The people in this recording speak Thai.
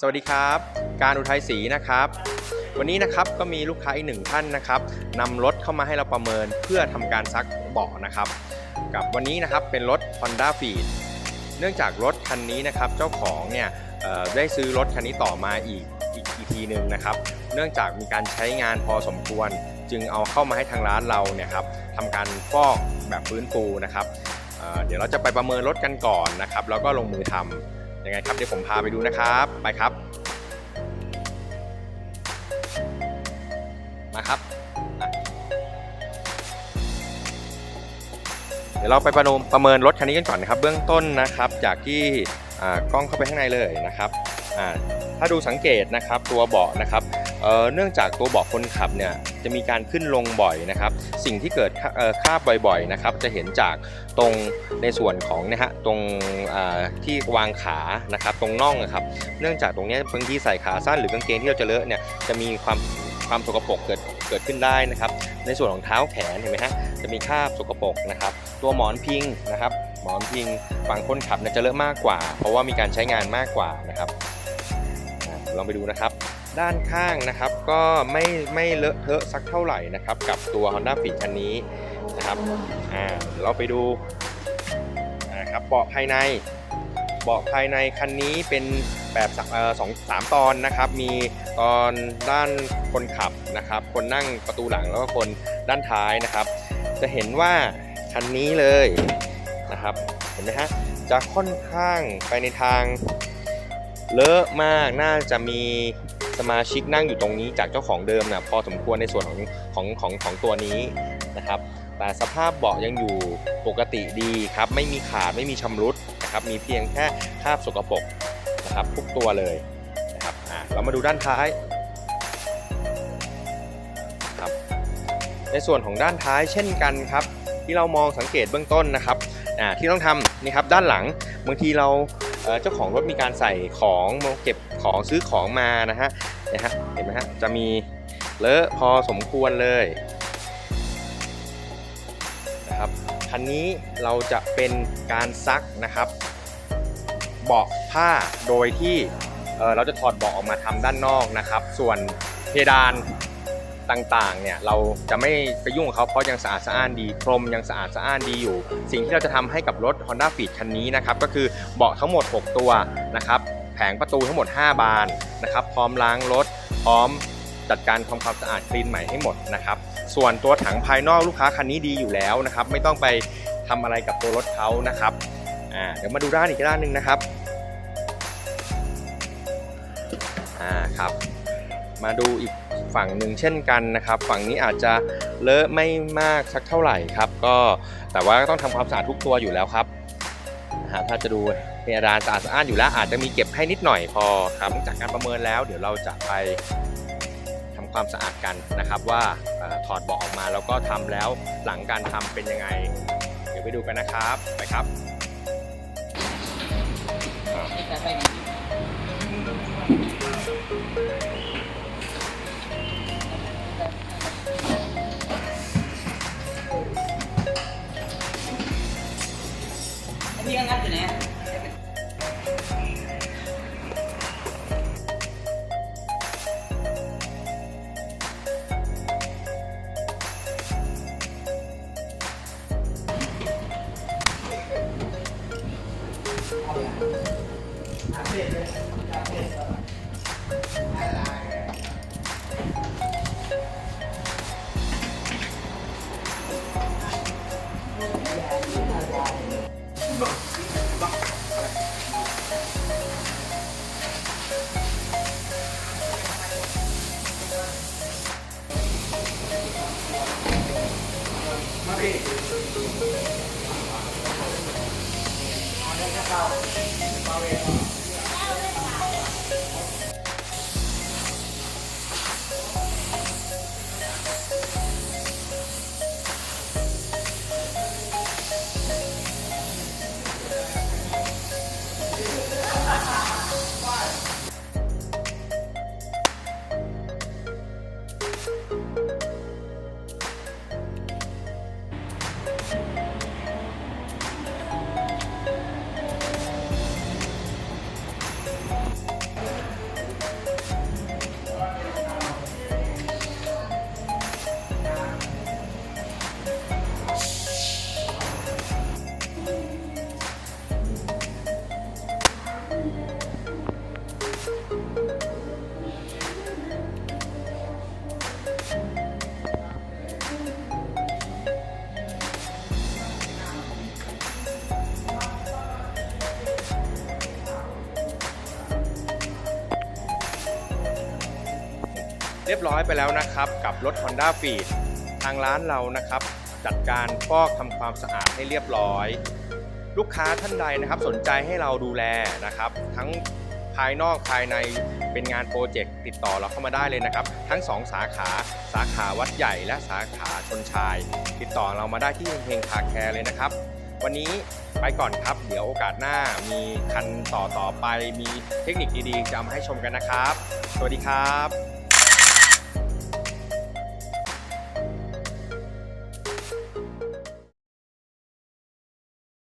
สวัสดีครับ การอุทัยศรีนะครับ วันนี้นะครับก็มีลูกค้าอีกหนึ่งท่านนะครับนำรถเข้ามาให้เราประเมินเพื่อทำการซักเบาะนะครับ กับวันนี้นะครับเป็นรถ Honda f e e d เนื่องจากรถคันนี้นะครับเจ้าของเนี่ยได้ซื้อรถคันนี้ต่อมาอีกอีกอีกทีหนึ่งนะครับ เนื่องจากมีการใช้งานพอสมควร จึงเอาเข้ามาให้ทางร้านเราเนี่ยครับทำการฟอกแบบฟื้นฟูนะครับเเดี๋ยวเราจะไปประเมินรถกันก่อนนะครับแล้วก็ลงมือทำ ยังไงครับเดี๋ยวผมพาไปดูนะครับ ไปครับ มาครับ เดี๋ยวเราไปประนมประเมินรถคันนี้กันก่อนนะครับ เบื้องต้นนะครับ จากที่กล้องเข้าไปข้างในเลยนะครับอ่า ถ้าดูสังเกตนะครับตัวเบาะนะครับเเนื่องจากตัวเบาะคนขับเนี่ยจะมีการขึ้นลงบ่อยนะครับ สิ่งที่เกิดคาเอ่อคราบบ่อยๆนะครับ จะเห็นจากตรงในส่วนของนะฮะตรงที่วางขานะครับ ตรงน่องนะครับ เนื่องจากตรงนี้บางทีใส่ขาสั้นหรือกางเกงที่เราจะเลอะเนี่ยจะมีความความสกปรกเกิดเกิดขึ้นได้นะครับ ในส่วนของเท้าแขนเห็นไหมฮะจะมีคราบสกปรกนะครับ ตัวหมอนพิงนะครับ หมอนพิงฝั่งคนขับเนี่ยจะเลอะมากกว่า เพราะว่ามีการใช้งานมากกว่านะครับ ลองไปดูนะครับ ด้านข้างนะครับก็ไม่ไม่เลอะเทอะสักเท่าไหร่นะครับ กับตัว Honda Fit คันนี้นะครับอ่าเราไปดูนะครับเบาะภายในเบาะภายในคันนี้เป็นแบบสักสองสามตอนนะครับ มีตอนด้านคนขับนะครับ คนนั่งประตูหลังแล้วก็คนด้านท้ายนะครับ จะเห็นว่าคันนี้เลยนะครับ เห็นไหมฮะจะค่อนข้างไปในทาง เลอะมากน่าจะมีสมาชิกนั่งอยู่ตรงนี้จากเจ้าของเดิมนะพอสมควรในส่วนของของของของตัวนี้นะครับ แต่สภาพเบาะยังอยู่ปกติดีครับไม่มีขาดไม่มีชำรุดนะครับมีเพียงแค่คราบสกปรกนะครับทุกตัวเลยนะครับอะเรามาดูด้านท้ายครับในส่วนของด้านท้ายเช่นกันครับ ที่เรามองสังเกตเบื้องต้นนะครับอ่าที่ต้องทำนี่ครับด้านหลังบางทีเรา เจ้าของรถมีการใส่ของมาเก็บของซื้อของมานะฮะนะฮะเห็นไหมฮะจะมีเลอะพอสมควรเลยนะครับคันนี้เราจะเป็นการซักนะครับเบาะผ้าโดยที่เเราจะถอดเบาะออกมาทำด้านนอกนะครับ ส่วนเพดาน ต่างๆเนี่ยเราจะไม่ไปยุ่งกับเขาเพราะยังสะอาดสะอ้านดี พรมยังสะอาดสะอ้านดีอยู่ สิ่งที่เราจะทำให้กับรถ Honda Fit คันนี้นะครับก็คือเบาะทั้งหมด 6 ตัวนะครับแผงประตูทั้งหมด 5 บานนะครับพร้อมล้างรถ พร้อมจัดการทำความสะอาดคลีนใหม่ให้หมดนะครับส่วนตัวถังภายนอกลูกค้าคันนี้ดีอยู่แล้วนะครับไม่ต้องไปทำอะไรกับตัวรถเขานะครับอ่าเดี๋ยวมาดูด้านอีกด้านหนึ่งนะครับอ่าครับ มาดูอีกฝั่งหนึ่งเช่นกันนะครับ ฝั่งนี้อาจจะเลอะไม่มากสักเท่าไหร่ครับ ก็แต่ว่าต้องทำความสะอาดทุกตัวอยู่แล้วครับนะฮะถ้าจะดูเพดานสะอาดสะอ้านอยู่แล้วอาจจะมีเก็บให้นิดหน่อยพอครับจากการประเมินแล้วเดี๋ยวเราจะไปทำความสะอาดกันนะครับว่าอถอดเบาะออกมาแล้วก็ทำแล้วหลังการทำเป็นยังไง เดี๋ยวไปดูกันนะครับไปครับอ่าพี่ ค you เรียบร้อยไปแล้วนะครับกับรถ Honda f e e d ทางร้านเรานะครับ จัดการฟอกทำความสะอาดให้เรียบร้อย ลูกค้าท่านใดนะครับสนใจให้เราดูแลนะครับ ทั้งภายนอกภายในเป็นงานโปรเจกต์ติดต่อเราเข้ามาได้เลยนะครับ ทั้ง 2 สาขาสาขาวัดใหญ่และสาขาชนชาย ติดต่อเรามาได้ที่เฮงคาแคร์เลยนะครับ วันนี้ไปก่อนครับ เดี๋ยวโอกาสหน้ามีคันต่อต่อไปมีเทคนิคดีๆจะเอามาให้ชมกันนะครับ สวัสดีครับ